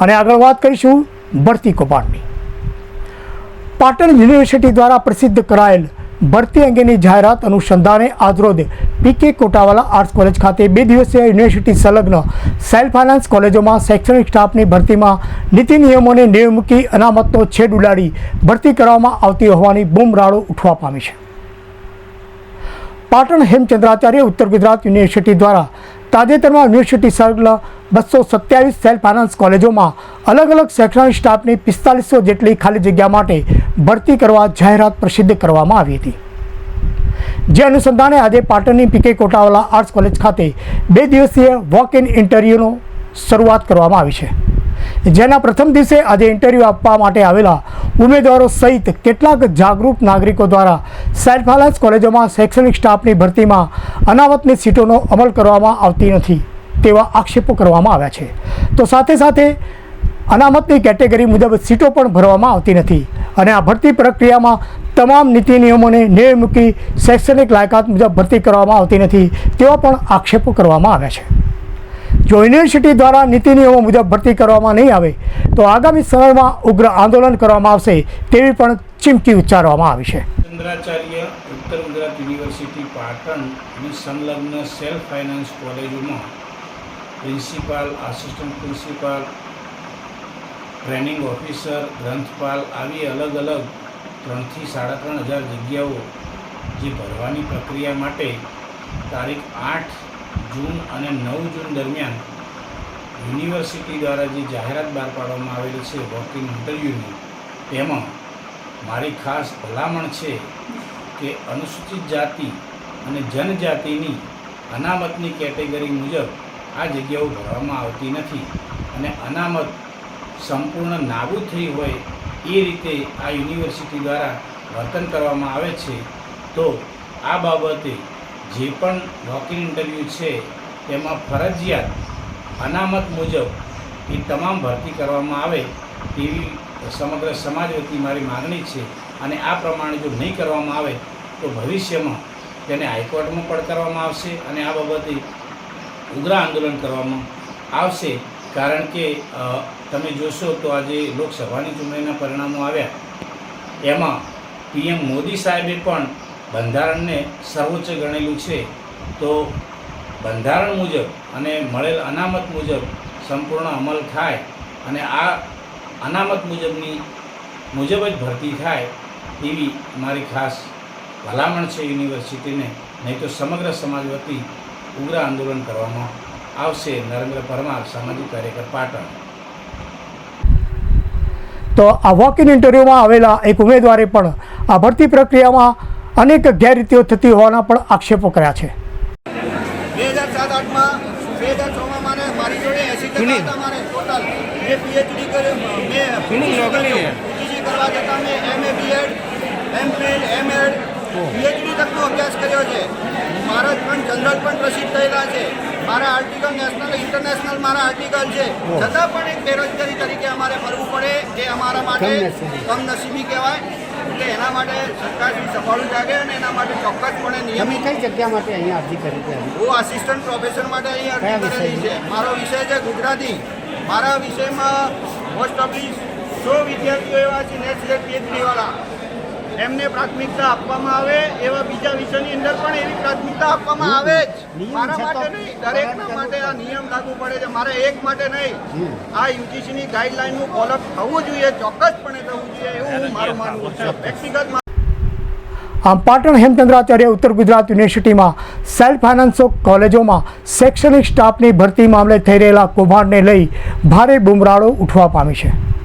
અને આગળ વાત કરીશું ભરતી કૌભાંડની. પાટણ યુનિવર્સિટી દ્વારા પ્રસિદ્ધ કરાયેલ ભરતી અંગેની જાહેરાત અનુસંધાને આજરોજ પીકે કોટાવાલા આર્ટ્સ કોલેજ ખાતે બે દિવસીય યુનિવર્સિટી સંલગ્ન સેલ્ફ ફાઇનાન્સ કોલેજોમાં શૈક્ષણિક સ્ટાફની ભરતીમાં નીતિ નિયમોને નેવ મૂકી અનામતનો છેડ ઉડાડી ભરતી કરવામાં આવતી હોવાની બૂમરાળો ઉઠવા પામી છે. પાટણ હેમચંદ્રાચાર્ય ઉત્તર ગુજરાત યુનિવર્સિટી દ્વારા તાજેતરમાં યુનિવર્સિટી સંલગ્ન બસો સત્યાવીસ સેલ્ફ ફાઇનાન્સ કોલેજોમાં અલગ અલગ શૈક્ષણિક સ્ટાફની પિસ્તાલીસો જેટલી ખાલી જગ્યા માટે ભરતી કરવા જાહેરાત પ્રસિદ્ધ કરવામાં આવી હતી. જે અનુસંધાને આજે પાટણની પીકે કોટાવાલા આર્ટ્સ કોલેજ ખાતે બે દિવસીય વોક ઇન ઇન્ટરવ્યૂનો શરૂઆત કરવામાં આવી છે. જેના પ્રથમ દિવસે આજે ઇન્ટરવ્યૂ આપવા માટે આવેલા ઉમેદવારો સહિત કેટલાક જાગૃત નાગરિકો દ્વારા સેલ્ફ ફાઇનાન્સ કોલેજોમાં શૈક્ષણિક સ્ટાફની ભરતીમાં અનામતની સીટોનો અમલ કરવામાં આવતી નથી તેવા આક્ષેપો કરવામાં આવ્યા છે. તો સાથે સાથે અનામતની કેટેગરી મુજબ સીટો પણ ભરવામાં આવતી નથી અને આ ભરતી પ્રક્રિયામાં તમામ નીતિ નિયમોને નેવ મૂકી શૈક્ષણિક લાયકાત મુજબ ભરતી કરવામાં આવતી નથી તેવા પણ આક્ષેપો કરવામાં આવ્યા છે. જો યુનિવર્સિટી દ્વારા નીતિ નિયમો મુજબ ભરતી કરવામાં નહીં આવે તો આગામી સમયમાં ઉગ્ર આંદોલન કરવામાં આવશે તેવી પણ ચીમકી ઉચ્ચારવામાં આવી છે. ચંદ્રાચાર્ય ઉત્તર ગુજરાત યુનિવર્સિટી પાટણ અને સંલગ્ન સેલ્ફ ફાઇનાન્સ કોલેજોમાં principal, assistant principal, training officer, ગ્રંથપાલ આવી અલગ અલગ ત્રણથી સાડા ત્રણ હજાર જગ્યાઓ જે ભરવાની પ્રક્રિયા માટે તારીખ આઠ જૂન અને નવ જૂન દરમિયાન યુનિવર્સિટી દ્વારા જે જાહેરાત બહાર પાડવામાં આવેલી છે વોકિંગ ઇન્ટરવ્યૂની તેમાં મારી ખાસ ભલામણ છે કે અનુસૂચિત જાતિ અને જનજાતિની અનામતની કેટેગરી મુજબ આ જગ્યાઓ ભરવામાં આવતી નથી અને અનામત સંપૂર્ણ નાબૂદ થઈ હોય એ રીતે આ યુનિવર્સિટી દ્વારા વર્તન કરવામાં આવે છે, તો આ બાબતે જે પણ વોકિંગ ઇન્ટરવ્યૂ છે, તેમાં ફરજિયાત અનામત મુજબ એ તમામ ભરતી કરવામાં આવે તેવી સમગ્ર સમાજ વતી મારી માગણી છે. અને આ પ્રમાણે જો નહીં કરવામાં આવે, તો ભવિષ્યમાં તેને હાઈકોર્ટમાં પડકારવામાં આવશે અને આ બાબતે ઉગ્ર આંદોલન કરવામાં આવશે. કારણ કે તમે જોશો તો આજે લોકસભાની ચૂંટણીના પરિણામો આવ્યા. એમાં પીએમ મોદી સાહેબે પણ બંધારણને સર્વોચ્ચ ગણેલું છે, તો બંધારણ મુજબ અને મળેલ અનામત મુજબ સંપૂર્ણ અમલ થાય અને આ અનામત મુજબની, મુજબ જ ભરતી થાય એવી મારી ખાસ ભલામણ છે યુનિવર્સિટીને, નહીં તો સમગ્ર સમાજ વતી ઉગ્ર આંદોલન કરવામાં આવશે. નરેન્દ્ર પરમાર, સામાજિક કાર્યકર, પાટણ. તો આ વોક ઇન ઇન્ટરવ્યૂમાં આવેલા એક ઉમેદવારે પણ આ ભરતી પ્રક્રિયામાં અનેક ગેરરીતિઓ થતી હોવાના પણ આક્ષેપો કર્યા છે. બે હજાર સાત આઠમાં બે હજાર છમાં મારે મારી જોડે એસી ટકા હતા મારે ટોટલ મેં પીએચડી કર્યું મેં પીજી કરવા જતાં મેં MA BEd M Phil M Ed PhD તકનો અભ્યાસ કર્યો છે. મારા પણ જનરલ પણ પ્રસિદ્ધ થયેલા છે. મારા આર્ટિકલ નેશનલ ઇન્ટરનેશનલ મારા આર્ટિકલ છે. છતાં પણ એક બેરોજગારી તરીકે અમારે ફરવું પડે એ અમારા માટે કમનસીબી કહેવાય. એટલે એના માટે સરકારશ્રી સફાળું જાગે અને એના માટે ચોક્કસપણે તમે નિયમિત કઈ જગ્યા માટે અહીંયા અરજી કરી છે? હું આસિસ્ટન્ટ પ્રોફેસર માટે અહીંયા અરજી કરેલી છે. મારો વિષય છે ગુજરાતી. મારા વિષયમાં મોસ્ટ ઓફલી સો વિદ્યાર્થીઓ એવા છે નેક્સ્ટ સિલેક્ટ પીએચડી વાળા. એમને પ્રાથમિકતા આપવામાં આવે એવા બીજા એવી આપવામાં આવે જ. મારા માટે નહીં દરેકના માટે આ નિયમ લાગુ પડે છે. મારે એક માટે નહીં. આ યુજીસીની ગાઈડલાઈનનું ફોલોઅપ થવું જોઈએ ચોક્કસપણે થવું જોઈએ એવું હું મારું માનવું છે. વ્યક્તિગત આમ પાટણ હેમચંદ્રાચાર્ય ઉત્તર ગુજરાત યુનિવર્સિટીમાં સેલ્ફ ફાઇનાન્સ કોલેજોમાં શૈક્ષણિક સ્ટાફની ભરતી મામલે થઈ રહેલા કૌભાંડને લઈ ભારે બુમરાળો ઉઠવા પામી છે.